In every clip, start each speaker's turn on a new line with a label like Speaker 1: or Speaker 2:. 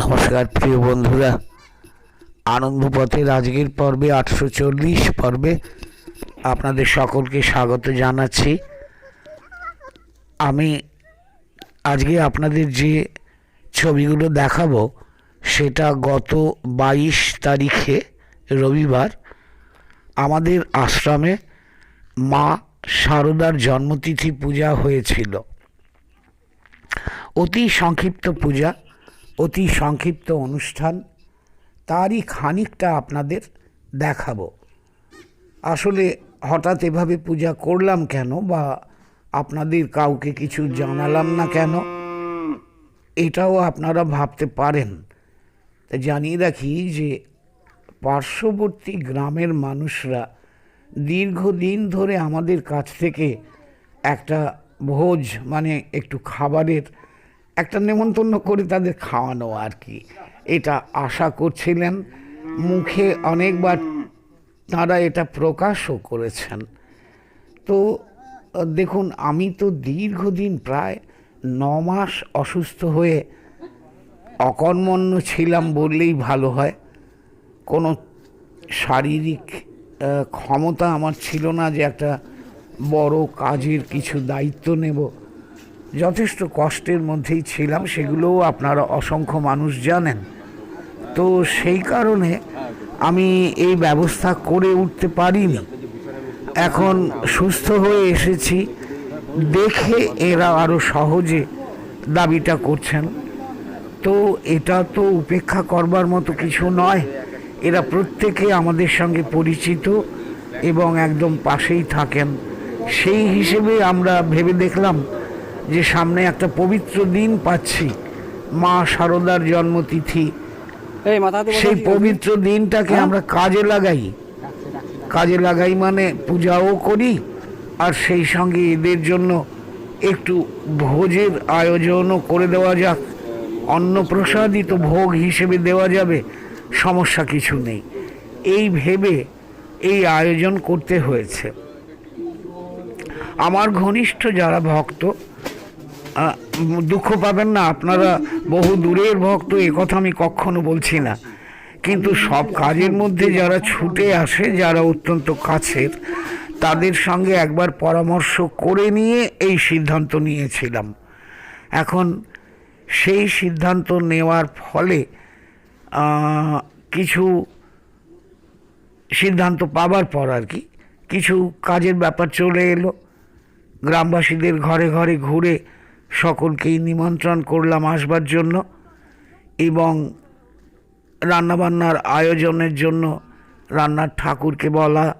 Speaker 1: নমস্কার, প্রিয় বন্ধুরা। আনন্দপথের আজকের পর্বে আটশো চল্লিশ পর্বে আপনাদের সকলকে স্বাগত জানাচ্ছি। আমি আজকে আপনাদের যে ছবিগুলো দেখাবো, সেটা গত বাইশ তারিখে রবিবার আমাদের আশ্রমে মা শারদার জন্মতিথি পূজা হয়েছিল। অতি সংক্ষিপ্ত পূজা। অতি সংক্ষিপ্ত অনুষ্ঠান। তারই খানিকটা আপনাদের দেখাবো। আসলে হঠাৎ এভাবে পূজা করলাম কেন বা আপনাদের কাউকে কিছু জানালাম না কেন, এটাও আপনারা ভাবতে পারেন। তা জানিয়ে রাখি যে পার্শ্ববর্তী গ্রামের মানুষরা দীর্ঘদিন ধরে আমাদের কাছ থেকে একটা ভোজ মানে একটু খাবারের একটা নেমন্তন্ন করে তাদের খাওয়ানো আর কি। এটা আশা করছিলেন। মুখে অনেকবার তারা এটা প্রকাশও করেছেন। তো, দেখুন, আমি তো দীর্ঘদিন প্রায় ন মাস অসুস্থ হয়ে অকর্মণ্য ছিলাম বললেই ভালো হয়। কোনো শারীরিক ক্ষমতা আমার ছিল না যে একটা বড় কাজের কিছু দায়িত্ব নেব। যথেষ্ট কষ্টের মধ্যেই ছিলাম, সেগুলোও আপনারা অসংখ্য মানুষ জানেন। তো সেই কারণে আমি এই ব্যবস্থা করে উঠতে পারিনি। এখন সুস্থ হয়ে এসেছি, দেখে এরা আরও সহজে দাবিটা করছেন। তো এটা তো উপেক্ষা করবার মতো কিছু নয়, এরা প্রত্যেকে আমাদের সঙ্গে পরিচিত এবং একদম পাশেই থাকেন। সেই হিসেবে আমরা ভেবে দেখলাম যে সামনে একটা পবিত্র দিন পাচ্ছি। মা শারদার জন্মতিথি। সেই পবিত্র দিনটাকে আমরা কাজে লাগাই। কাজে লাগাই মানে পূজাও করি আর সেই সঙ্গে এদের জন্য একটু ভোজের আয়োজনও করে দেওয়া যাক। অন্নপ্রসাদিত ভোগ হিসেবে দেওয়া যাবে সমস্যা কিছু নেই। এই ভেবে এই আয়োজন করতে হয়েছে। আমার ঘনিষ্ঠ যারা ভক্ত দুঃখ পাবেন না, আপনারা বহু দূরের ভক্ত কথা আমি কখনো বলছি না। কিন্তু সব কাজের মধ্যে যারা ছুটে আসে, যারা অত্যন্ত কাছের, তাদের সঙ্গে একবার পরামর্শ করে নিয়ে এই সিদ্ধান্ত নিয়েছিলাম। এখন সেই সিদ্ধান্ত নেওয়ার ফলে কিছু সিদ্ধান্ত পাবার পর আর কি, কিছু কাজের ব্যাপার চলে এলো। গ্রামবাসীদের ঘরে ঘরে ঘুরে সকলকেই নিমন্ত্রণ করলাম আসবার জন্য এবং রান্নাবান্নার আয়োজনের জন্য রান্নার ঠাকুরকে বলা,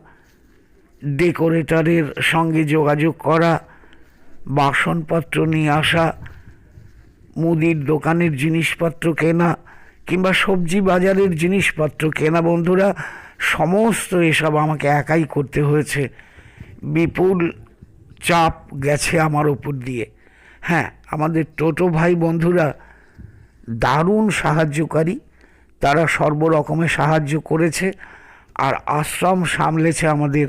Speaker 1: ডেকোরেটরের সঙ্গে যোগাযোগ করা, বাসনপত্র নিয়ে আসা, মুদির দোকানের জিনিসপত্র কেনা কিংবা সবজি বাজারের জিনিসপত্র কেনা। বন্ধুরা, সমস্ত এসব আমাকে একাই করতে হয়েছে। বিপুল চাপ গেছে আমার উপর দিয়ে। হ্যাঁ আমাদের টোটো ভাই বন্ধুরা দারুণ সাহায্যকারী। তারা সর্বরকমের সাহায্য করেছে আর আশ্রম সামলেছে আমাদের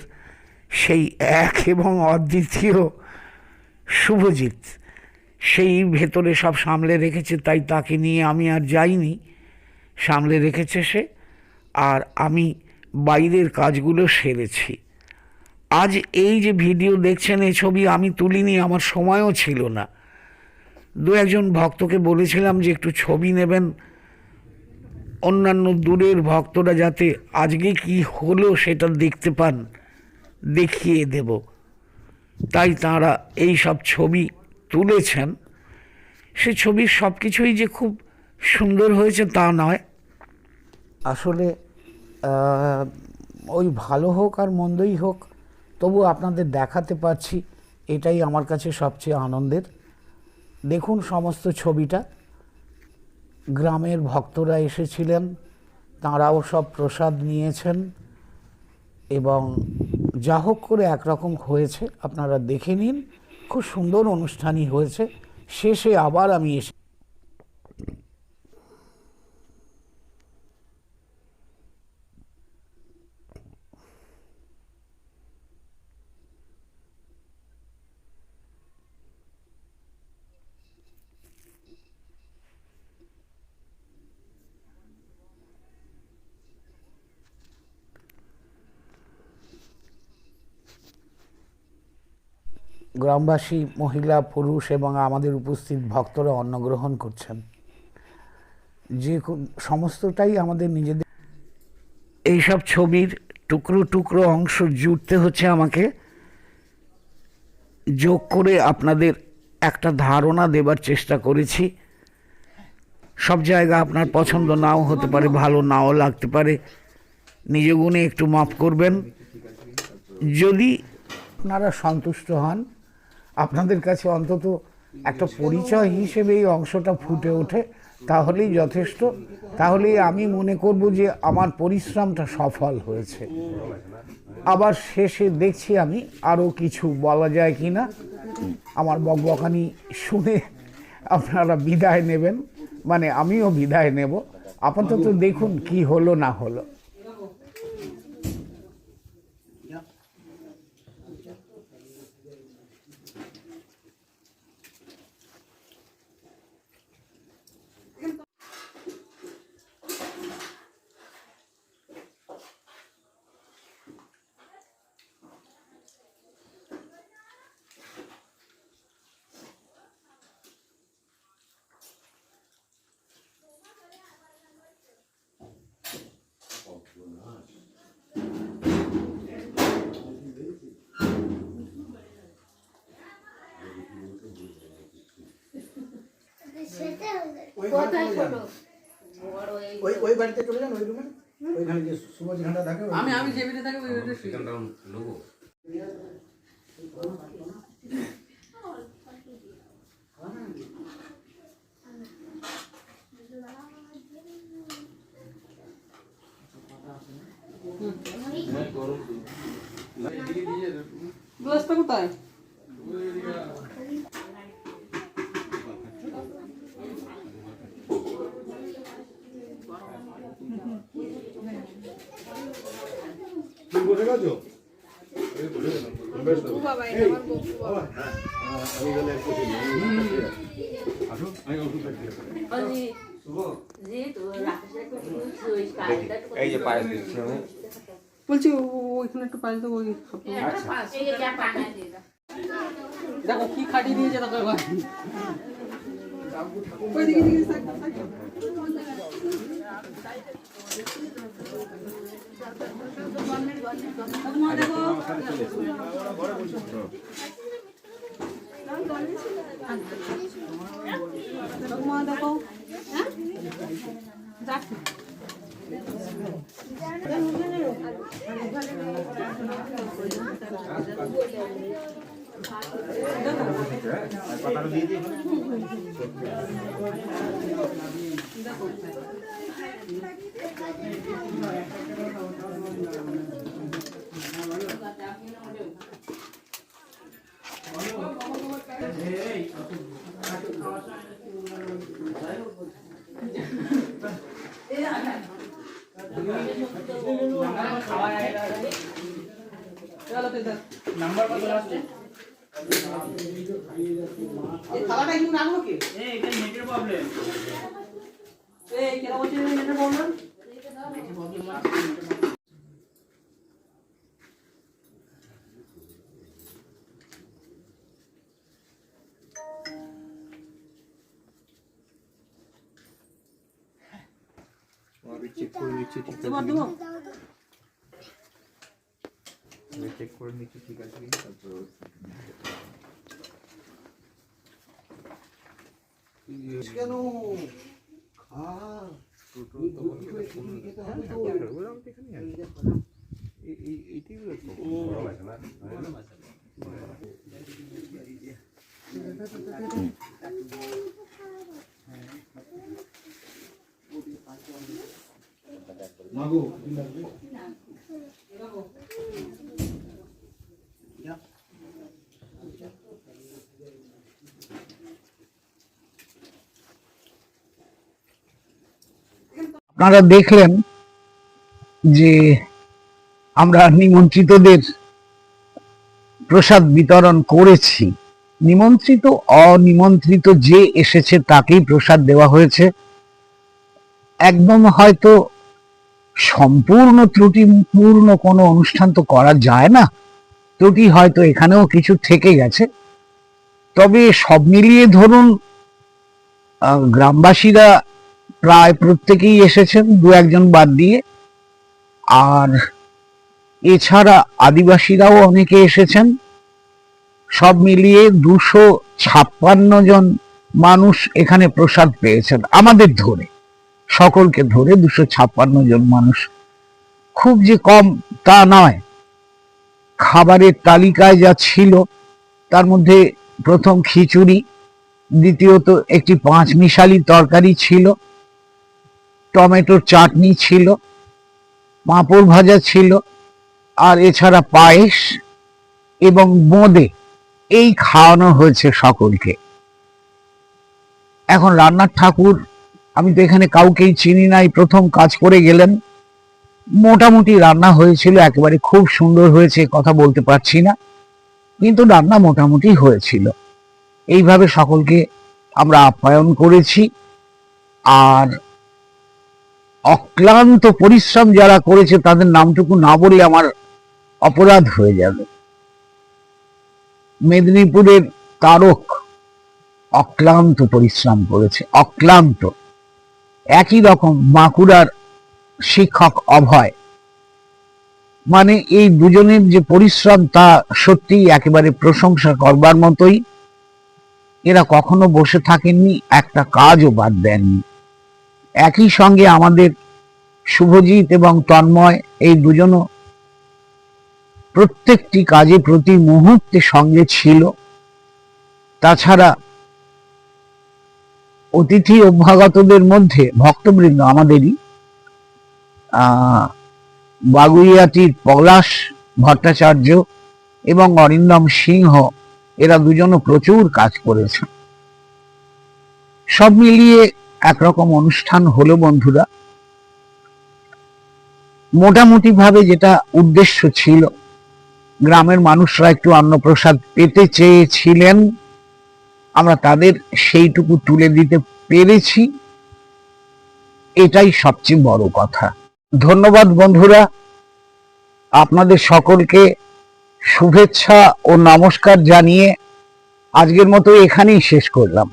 Speaker 1: সেই এক এবং অদ্বিতীয় শুভজিৎ। সেই ভেতরে সব সামলে রেখেছে, তাই তাকে নিয়ে আমি আর যাইনি। সামলে রেখেছে সে আর আমি বাইরের কাজগুলো সেরেছি। আজ এই যে ভিডিও দেখছেন, এই ছবি আমি তুলিনি, আমার সময়ও ছিল না। দু একজন ভক্তকে বলেছিলাম যে একটু ছবি নেবেন। অন্যান্য দূরের ভক্তরা যাতে আজকে কি হলো সেটা দেখতে পান, দেখিয়ে দেব। তাই তারা এই সব ছবি তুলেছেন। সে ছবির সব কিছুই যে খুব সুন্দর হয়েছে তা নয়। আসলে ওই ভালো হোক আর মন্দই হোক, তবু আপনাদের দেখাতে পারছি, এটাই আমার কাছে সবচেয়ে আনন্দের। দেখুন সমস্ত ছবিটা। গ্রামের ভক্তরা এসেছিলেন, তাঁরাও সব প্রসাদ নিয়েছেন এবং যা হোক করে একরকম হয়েছে, আপনারা দেখে নিন। খুব সুন্দর অনুষ্ঠানই হয়েছে। শেষে আবার আমি এসে গ্রামবাসী, মহিলা, পুরুষ এবং আমাদের উপস্থিত ভক্তরা অন্নগ্রহণ করছেন। যে সমস্তটাই আমাদের নিজেদের এইসব ছবির টুকরো টুকরো অংশ জুড়তে হচ্ছে আমাকে। যোগ করে আপনাদের একটা ধারণা দেবার চেষ্টা করেছি। সব জায়গা আপনার পছন্দ নাও হতে পারে, ভালো নাও লাগতে পারে। নিজ গুণে একটু মাফ করবেন। যদি আপনারা সন্তুষ্ট হন আপনাদের কাছে অন্তত একটা পরিচয় হিসেবে এই অংশটা ফুটে ওঠে, তাহলেই যথেষ্ট। তাহলেই আমি মনে করব যে আমার পরিশ্রমটা সফল হয়েছে। আবার শেষে দেখছি আমি আরও কিছু বলা যায় কি না আমার বকবকানি শুনে আপনারা বিদায় নেবেন। মানে আমিও বিদায় নেব। আপাতত দেখুন কি হলো না হলো
Speaker 2: কোথায় ছোট
Speaker 3: ওই ওই বাড়িতে চলে যান ওই রুমে? ওইখানে যে সুভাষ ঘাটা থাকে
Speaker 4: আমি আমি যে থাকি ওই শুই গ্লাসটা কোথায়?
Speaker 3: তুমি
Speaker 5: পায়েস
Speaker 4: বলছি ওইখানে একটু তো ওই দেখো কি খাটি দিয়েছে দেখো এবার ওই দিকে দিকে থাক, থাক। ঠাকুমা দেখো। হ্যাঁ যাচ্ছি
Speaker 3: পাতাটা দিয়ে দিই
Speaker 4: দেখ নাম্বার কত আসছে এই থালাটা একটু রাখল কি
Speaker 6: এই এটা নেটের প্রবলেম
Speaker 4: এই কেন বলছিস নেটের প্রবলেম
Speaker 5: আমি চেক করে নিচ্ছি ঠিক আছে আমি চেক করে নিচ্ছি ঠিক আছে? তারপর
Speaker 3: কেন? মাগো লাগবে।
Speaker 1: আপনারা দেখলেন যে আমরা নিমন্ত্রিতদের প্রসাদ বিতরণ করেছি। নিমন্ত্রিত, অনিমন্ত্রিত যে এসেছে তাকেই প্রসাদ দেওয়া হয়েছে। একদম হয়তো সম্পূর্ণ ত্রুটিপূর্ণ কোনো অনুষ্ঠান তো করা যায় না। ত্রুটি হয়তো এখানেও কিছু থেকে গেছে।
Speaker 7: তবে সব মিলিয়ে ধরুন গ্রামবাসীরা প্রায় প্রত্যেকেই এসেছেন, দু একজন বাদ দিয়ে। আর এছাড়া আদিবাসীরাও অনেকে এসেছেন। সব মিলিয়ে দুশো ছাপ্পান্ন জন মানুষ এখানে প্রসাদ পেয়েছেন, আমাদের ধরে। সকলকে ধরে দুশো ছাপ্পান্ন জন মানুষ। খুব যে কম তা নয়। খাবারের তালিকায় যা ছিল, তার মধ্যে প্রথম খিচুড়ি, দ্বিতীয়ত একটি পাঁচ মিশালি তরকারি ছিল। টমেটোর চাটনি ছিল, পাঁপড় ভাজা ছিল, আর এছাড়া পায়েস এবং বোঁদে, এই খাওয়ানো হয়েছে সকলকে। এখন রান্নার ঠাকুর, আমি তো এখানে কাউকেই চিনি নাই প্রথম কাজ করে গেলেন। মোটামুটি রান্না হয়েছিল, একেবারে খুব সুন্দর হয়েছে, কথা বলতে পারছি না, কিন্তু রান্না মোটামুটি হয়েছিল। এইভাবে সকলকে আমরা আপ্যায়ন করেছি, আর অক্লান্ত পরিশ্রম যারা করেছে, তাদের নামটুকু না বললে আমার অপরাধ হয়ে যাবে। মেদিনীপুরের তারক অক্লান্ত পরিশ্রম করেছে, অক্লান্ত। একই রকম বাঁকুড়ার শিক্ষক অভয়। মানে এই দুজনের যে পরিশ্রম, তা সত্যি একেবারে প্রশংসা করবার মতোই। এরা কখনো বসে থাকেননি, একটা কাজও বাদ দেননি। একই সঙ্গে আমাদের শুভজিৎ এবং তন্ময় এই দুজনও প্রত্যেকটি কাজে প্রতি মুহূর্তে সঙ্গে ছিল। তাছাড়া অতিথি অভ্যাগতদের মধ্যে ভক্তবৃন্দ আমাদেরই বাগুইয়াটির পলাশ ভট্টাচার্য এবং অরিন্দম সিংহ, এরা দুজনও প্রচুর কাজ করেছেন। সব মিলিয়ে একরকম অনুষ্ঠান হলো বন্ধুরা। মোটামুটি ভাবে যেটা উদ্দেশ্য ছিল, গ্রামের মানুষরা একটু অন্নপ্রসাদ পেতে চেয়েছিলেন। আমরা তাদের সেইটুকু তুলে দিতে পেরেছি। এটাই সবচেয়ে বড় কথা। ধন্যবাদ বন্ধুরা। আপনাদের সকলকে শুভেচ্ছা ও নমস্কার জানিয়ে আজকের মতো এখানেই শেষ করলাম।